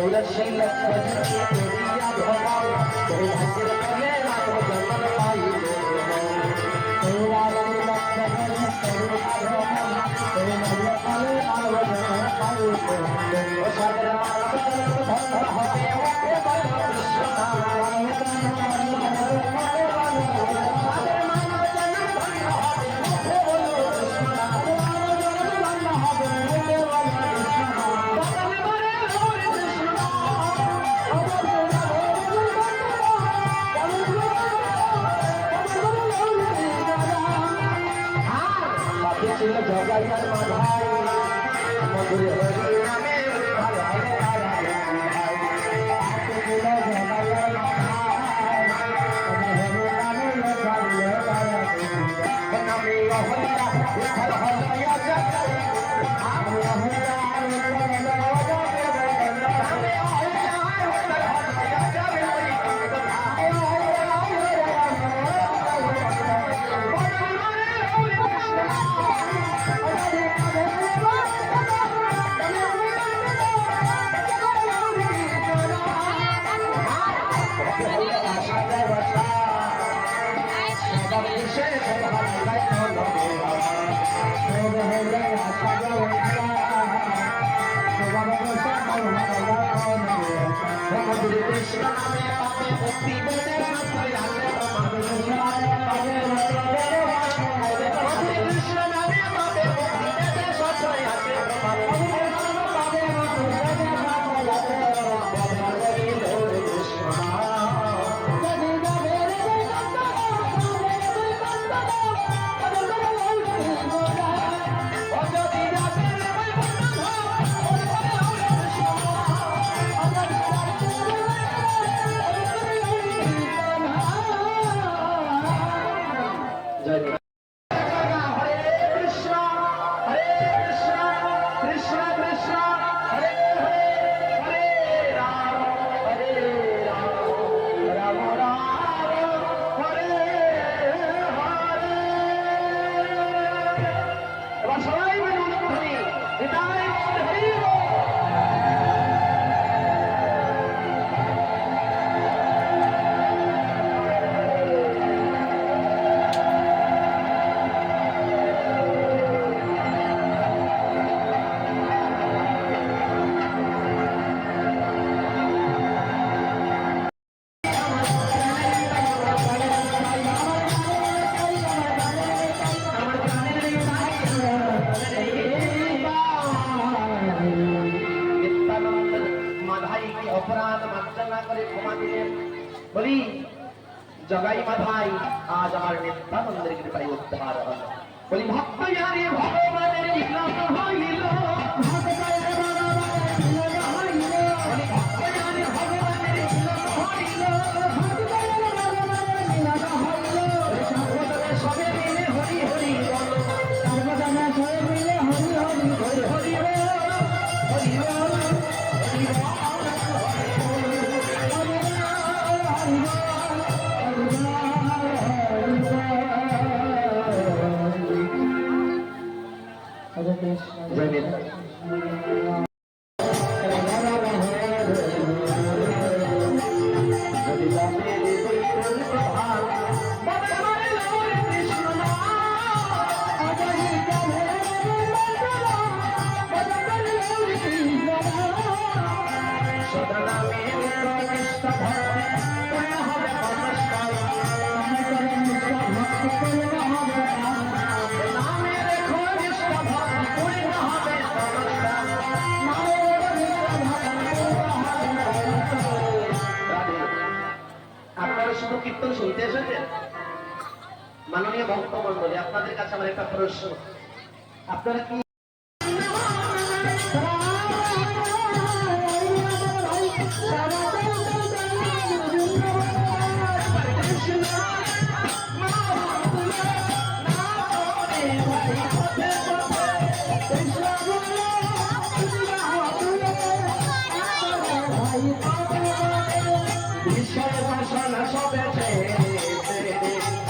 তুলসী লক্ষ্মী নামে বলি জগাই মাথায় আজ আমার নিত্যানন্দের কৃপায় উদ্ধার বলি ভক্ত ইহারে ভক্ত Ready. মাননীয় ভক্তমন্ডলী আপনাদের কাছে আমার একটা প্রশ্ন। আপনারা কি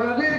Pero